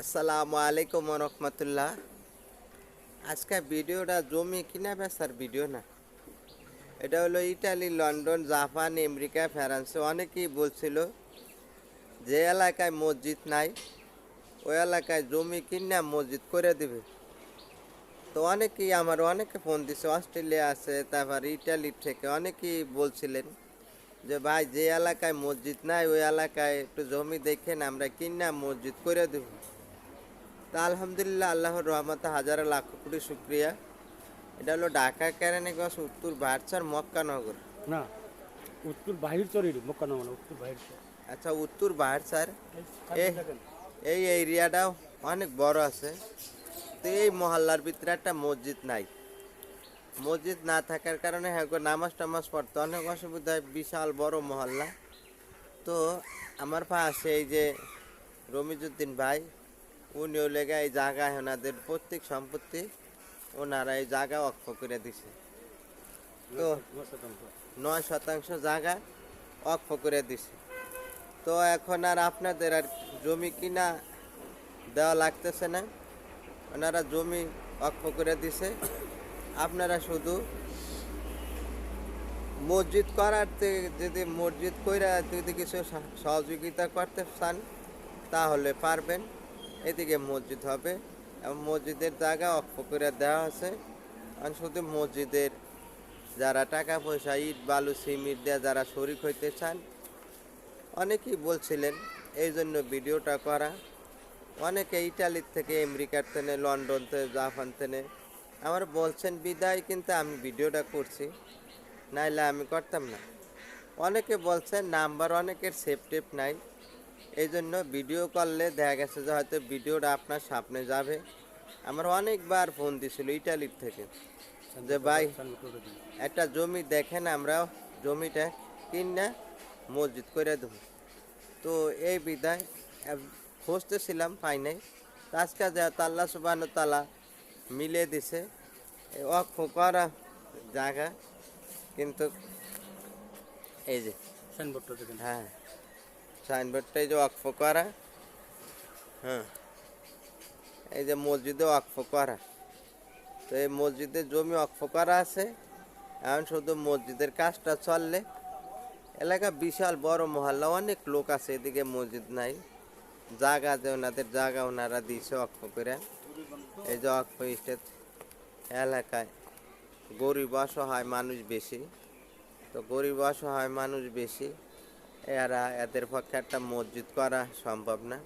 আসসালামু আলাইকুম রহমতুল্লাহ। আজকে ভিডিওটা জমি কিনা বেচার ভিডিও না। এটা হলো ইটালি, লন্ডন, জাপান, আমেরিকা, ফ্রান্সে অনেকেই বলছিল যে এলাকায় মসজিদ নাই, ওই এলাকায় জমি কিনা মসজিদ করে দিবে। তো অনেকেই, আমার অনেকে ফোন দিছে, অস্ট্রেলিয়া আছে, তারপর ইটালি থেকে অনেকেই বলছিলেন যে ভাই যে এলাকায় মসজিদ নাই ওই এলাকায় একটু জমি দেখেন আমরা কিনা মসজিদ করে দেব। তা আলহামদুলিল্লাহ আল্লাহর রহমতে হাজার লাখ কোটি শুক্রিয়া। এটা হলো ঢাকা কেরানীগঞ্জ উত্তর বারচার মক্কানগর না উত্তর বাহির চরের মক্কানগর উত্তর বাহির আচ্ছা উত্তর এই এই এরিয়াটাও অনেক বড় আছে। তো এই মহল্লার ভিতরে একটা মসজিদ নাই। মসজিদ না থাকার কারণে হ্যাঁ নামাজ টামাজ পড়তে অনেক অসুবিধা হয় বিশাল বড় মহল্লা। তো আমার পাশে এই যে রমিজুদ্দিন ভাই উনিও লেগে এই জায়গায় ওনাদের প্রত্যেক সম্পত্তি ওনারা এই জায়গা অক্ষ করে দিছে। তো নয় শতাংশ জায়গা অক্ষ করে দিছে। তো এখন আর আপনাদের আর জমি কিনা দেওয়া লাগতেছে না। ওনারা জমি অক্ষ করে দিছে। আপনারা শুধু মসজিদ করার তে- যদি মসজিদ কইরা যদি কিছু সহযোগিতা করতে চান, তাহলে পারবেন। এদিকে মসজিদ হবে এবং মসজিদের জায়গা অক্ষ করে দেওয়া আছে। আর শুধু মসজিদের যারা টাকা পয়সা ইট, বালু সিমিট দিয়ে যারা শরিক হইতে চান, অনেকেই বলছিলেন এই জন্য ভিডিওটা করা। অনেকে ইটালির থেকে, আমেরিকার থেকে, লন্ডন থেকে, জাপান থেকে আমার বলছেন, বিদায়, কিন্তু আমি ভিডিওটা করছি। নাইলে আমি করতাম না। অনেকে বলছেন, নাম্বার অনেকের সেফ টেপ নাই। এই জন্য ভিডিও করলে দেখা গেছে যে হয়তো ভিডিওটা আপনার সামনে যাবে। আমার অনেকবার ফোন দিছিল ইটালির থেকে যে, ভাই, একটা জমি দেখেন আমরা, জমিটা কিনা মসজিদ করে দেবো। তো এই বিদায় খুঁজতেছিলাম, পাই নাই। আজকে যেহেতু আল্লাহ সুবাহ তালা মিলে দিছে। এই অক্ষ করা জায়গা কিন্তু এই যে সাইনবোর্ডটা হ্যাঁ সাইনবোর্ডটা এই যে অক্ষ করা হ্যাঁ এই যে মসজিদে অক্ষ করা তো এই মসজিদের জমি অক্ষ করা আছে এখন শুধু মসজিদের কাজটা চললে। এলাকা বিশাল বড় মহল্লা অনেক লোক আছে এদিকে মসজিদ নাই। জায়গা যে ওনাদের জায়গা ওনারা দিয়েছে অক্ষ করে এই অক্ষ স্টেট এলাকায় গরিব অসহায় মানুষ বেশি। তো গরিব অসহায় মানুষ বেশি, এরা এদের পক্ষে একটা মসজিদ করা সম্ভব না।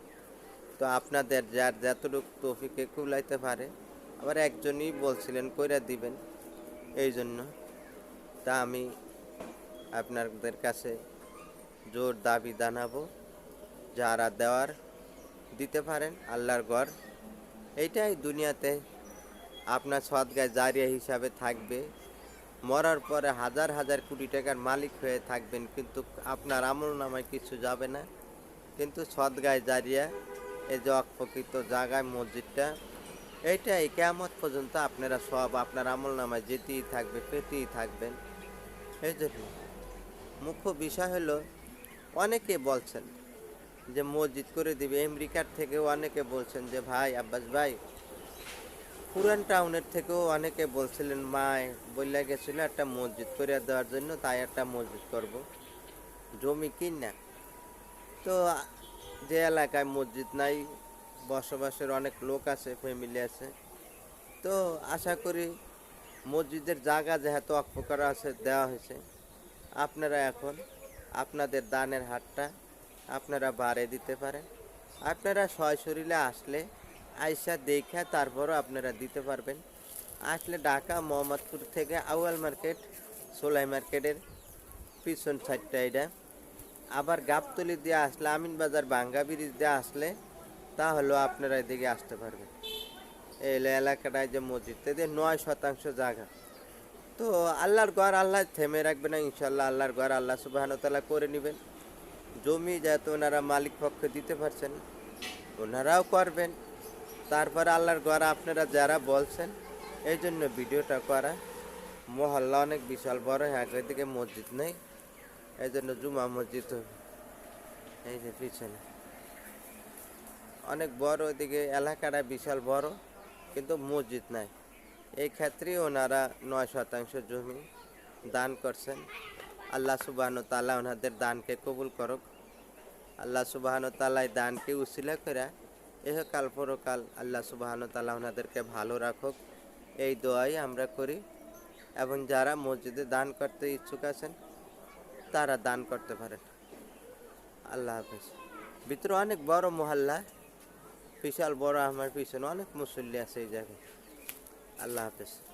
তো আপনাদের যার যতটুকু তফিকে কুলাইতে পারে, আবার একজনই বলছিলেন, কইরা দিবেন। এই জন্য তা আমি আপনাদের কাছে জোর দাবি জানাব, যারা দেওয়ার দিতে পারেন, আল্লাহর ঘর এইটাই দুনিয়াতে আপনার সদগায় জারিয়া হিসাবে থাকবে। মরার পরে হাজার হাজার কোটি টাকার মালিক হয়ে থাকবেন, কিন্তু আপনার আমল নামায় কিছু যাবে না। কিন্তু সদগায় জারিয়া এই যে অক্ষকৃত জায়গায় মসজিদটা, এইটাই কেমত পর্যন্ত আপনারা সব আপনার আমল নামায় যেতেই থাকবে, পেতেই থাকবেন। এই জন্য মুখ্য বিষয় হলো অনেকে বলছেন যে মসজিদ করে দিবে। আমেরিকার থেকেও অনেকে বলছেন যে, ভাই, আব্বাস ভাই, পুরান টাউনের থেকেও অনেকে বলছিলেন, মায় বললে গেছিল একটা মসজিদ করে দেওয়ার জন্য, তাই একটা মসজিদ করব। জমি কিন? না তো, যে এলাকায় মসজিদ নাই, বসবাসের অনেক লোক আছে ফ্যামিলি আছে। তো, আশা করি মসজিদের জায়গা যেহেতু অক্ষ করা আছে, দেওয়া হয়েছে। আপনারা এখন আপনাদের দানের হাটটা আপনারা বাড়ে দিতে পারেন। আপনারা সরাসরিলে আসলে আইসা দেখে তারপরও আপনারা দিতে পারবেন। আসলে ঢাকা, মোহাম্মদপুর থেকে আউয়াল মার্কেট, সোলাই মার্কেটের পিছন সাইডটা এটা। আবার গাবতলি দিয়ে আসলে, আমিন বাজার বাঙ্গা ব্রিজ দিয়ে আসলে তাহলে আপনারা এদিকে আসতে পারবেন। এই এলাকাটায় যে মসজিদ এদের নয় শতাংশ জায়গা। তো আল্লাহর ঘর আল্লাহ থেমে রাখবে না ইনশাল্লাহ আল্লাহর ঘর আল্লাহ সুবাহতালা করে নেবেন। জমি যাতে ওনারা মালিক পক্ষে দিতে পারছেন, ওনারাও করবেন। তারপরে আল্লাহর ঘর আপনারা যারা বলছেন, এই জন্য ভিডিওটা করা। মহল্লা অনেক বিশাল বড় একদিকে মসজিদ নেই, এই জন্য জুমা মসজিদ। এই যে পিছনে। অনেক বড়, ওইদিকে এলাকাটা বিশাল বড়, কিন্তু মসজিদ নাই। এই ক্ষেত্রে ওনারা নয় শতাংশ জমি দান করছেন। আল্লাহ সুবাহন তালা ওনাদের দানকে কবুল করুক। আল্লাহ সুবাহন তালাই দানকে উসিলা করে এহকাল পরকাল আল্লাহ সুবাহন তালা ওনাদেরকে ভালো রাখুক। এই দোয়াই আমরা করি। এবং যারা মসজিদে দান করতে ইচ্ছুক আছেন, তারা দান করতে পারেন। আল্লাহ হাফেজ। ভিতরে অনেক বড় মহল্লা, বিশাল বড় আমার পিছনে অনেক মুসল্লি আছে এই জায়গায়। আল্লাহ হাফেজ।